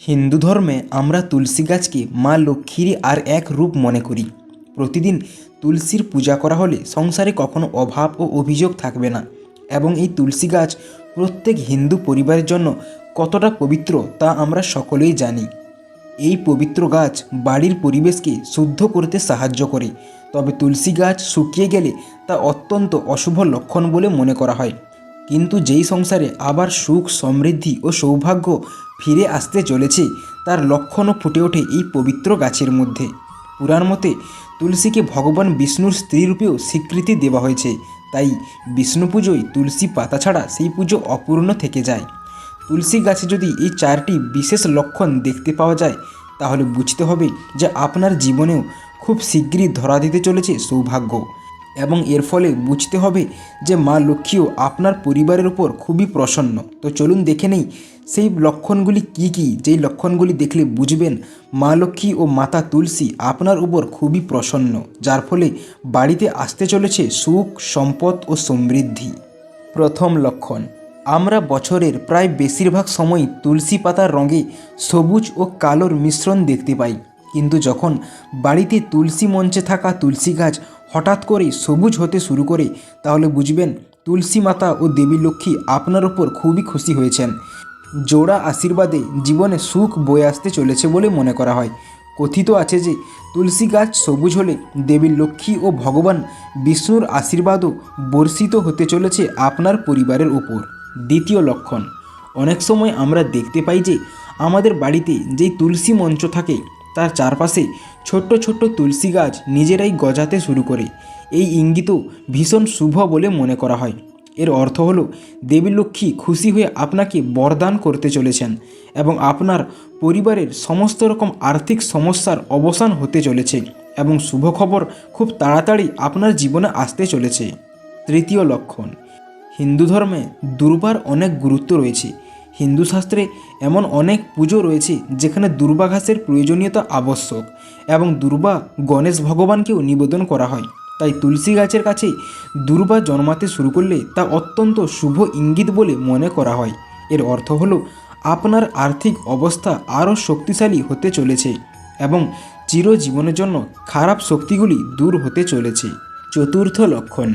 হিন্দু ধর্মে আমরা তুলসী গাছকে মা লক্ষ্মীরই আর এক রূপ মনে করি। প্রতিদিন তুলসীর পূজা করা হলে সংসারে কখনো অভাব ও অভিযোগ থাকবে না এবং এই তুলসী গাছ প্রত্যেক হিন্দু পরিবারের জন্য কতটা পবিত্র তা আমরা সকলেই জানি। এই পবিত্র গাছ বাড়ির পরিবেশকে শুদ্ধ করতে সাহায্য করে, তবে তুলসী গাছ শুকিয়ে গেলে তা অত্যন্ত অশুভ লক্ষণ বলে মনে করা হয়। কিন্তু যেই সংসারে আবার সুখ, সমৃদ্ধি ও সৌভাগ্য ফিরে আসতে চলেছে, তার লক্ষণও ফুটে ওঠে এই পবিত্র গাছের মধ্যে। পুরাণ মতে তুলসীকে ভগবান বিষ্ণুর স্ত্রী রূপেও স্বীকৃতি দেওয়া হয়েছে, তাই বিষ্ণু পুজোয় তুলসী পাতা ছাড়া সেই পুজো অপূর্ণ থেকে যায়। তুলসী গাছে যদি এই চারটি বিশেষ লক্ষণ দেখতে পাওয়া যায়, তাহলে বুঝতে হবে যে আপনার জীবনেও খুব শীঘ্রই ধরা দিতে চলেছে সৌভাগ্য। এবং এর ফলে বুঝতে হবে যে মা লক্ষ্মীও আপনার পরিবারের উপর খুবই প্রসন্ন। তো চলুন দেখে নেই, সেই লক্ষণগুলি কি কি? যেই লক্ষণগুলি দেখলে বুঝবেন, মা লক্ষ্মী ও মাতা তুলসী আপনার উপর খুবই প্রসন্ন, যার ফলে বাড়িতে আসতে চলেছে সুখ, সম্পদ ও সমৃদ্ধি। প্রথম লক্ষণ, আমরা বছরের প্রায় বেশিরভাগ সময় তুলসী পাতার রঙে সবুজ ও কালোর মিশ্রণ দেখতে পাই। কিন্তু যখন বাড়িতে তুলসী মঞ্চে থাকা তুলসী গাছ হঠাৎ করেই সবুজ হতে শুরু করে, তাহলে বুঝবেন তুলসী মাতা ও দেবী লক্ষ্মী আপনার ওপর খুবই খুশি হয়েছেন। জোড়া আশীর্বাদে জীবনে সুখ বয়ে আসতে চলেছে বলে মনে করা হয়। কথিত আছে যে, তুলসী গাছ সবুজ হলে দেবী লক্ষ্মী ও ভগবান বিষ্ণুর আশীর্বাদও বর্ষিত হতে চলেছে আপনার পরিবারের উপর। দ্বিতীয় লক্ষণ, অনেক সময় আমরা দেখতে পাই যে, আমাদের বাড়িতে যেই তুলসী মঞ্চ থাকে তার চারপাশে ছোট্ট ছোট্ট তুলসী গাছ নিজেরাই গজাতে শুরু করে। এই ইঙ্গিতও ভীষণ শুভ বলে মনে করা হয়। এর অর্থ হল, দেবী লক্ষ্মী খুশি হয়ে আপনাকে বরদান করতে চলেছেন এবং আপনার পরিবারের সমস্ত রকম আর্থিক সমস্যার অবসান হতে চলেছে এবং শুভ খবর খুব তাড়াতাড়ি আপনার জীবনে আসতে চলেছে। তৃতীয় লক্ষণ, হিন্দু ধর্মে দুর্বার অনেক গুরুত্ব রয়েছে। হিন্দু শাস্ত্রে এমন অনেক পুজো রয়েছে যেখানে দুর্বা ঘাসের প্রয়োজনীয়তা আবশ্যক এবং দুর্বা গণেশ ভগবানকেও নিবেদন করা হয়। তাই তুলসী গাছের কাছে দুর্বা জন্মাতে শুরু করলে তা অত্যন্ত শুভ ইঙ্গিত বলে মনে করা হয়। এর অর্থ হলো, আপনার আর্থিক অবস্থা আরও শক্তিশালী হতে চলেছে এবং চিরজীবনের জন্য খারাপ শক্তিগুলি দূর হতে চলেছে। চতুর্থ লক্ষণ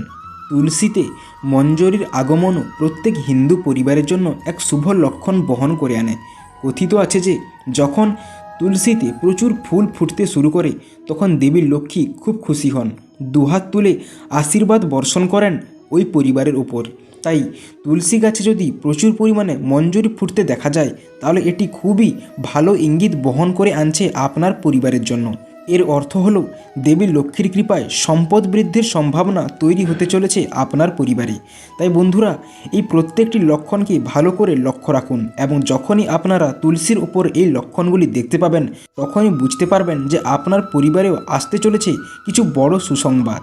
তুলসীতে মঞ্জরির আগমনও প্রত্যেক হিন্দু পরিবারের জন্য এক শুভ লক্ষণ বহন করে আনে। কথিত আছে যে, যখন তুলসীতে প্রচুর ফুল ফুটতে শুরু করে, তখন দেবী লক্ষ্মী খুব খুশি হন। দুহাত তুলে আশীর্বাদ বর্ষণ করেন ওই পরিবারের উপর তাই তুলসী গাছে যদি প্রচুর পরিমাণে মঞ্জুরি ফুটতে দেখা যায়, তাহলে এটি খুবই ভালো ইঙ্গিত বহন করে আনছে আপনার পরিবারের জন্য। এর অর্থ হল, দেবী লক্ষ্মীর কৃপায় সম্পদ বৃদ্ধির সম্ভাবনা তৈরি হতে চলেছে আপনার পরিবারে। তাই বন্ধুরা, এই প্রত্যেকটি লক্ষণকে ভালো করে লক্ষ্য রাখুন এবং যখনই আপনারা তুলসীর উপর এই লক্ষণগুলি দেখতে পাবেন, তখনই বুঝতে পারবেন যে আপনার পরিবারেও আসতে চলেছে কিছু বড় সুসংবাদ।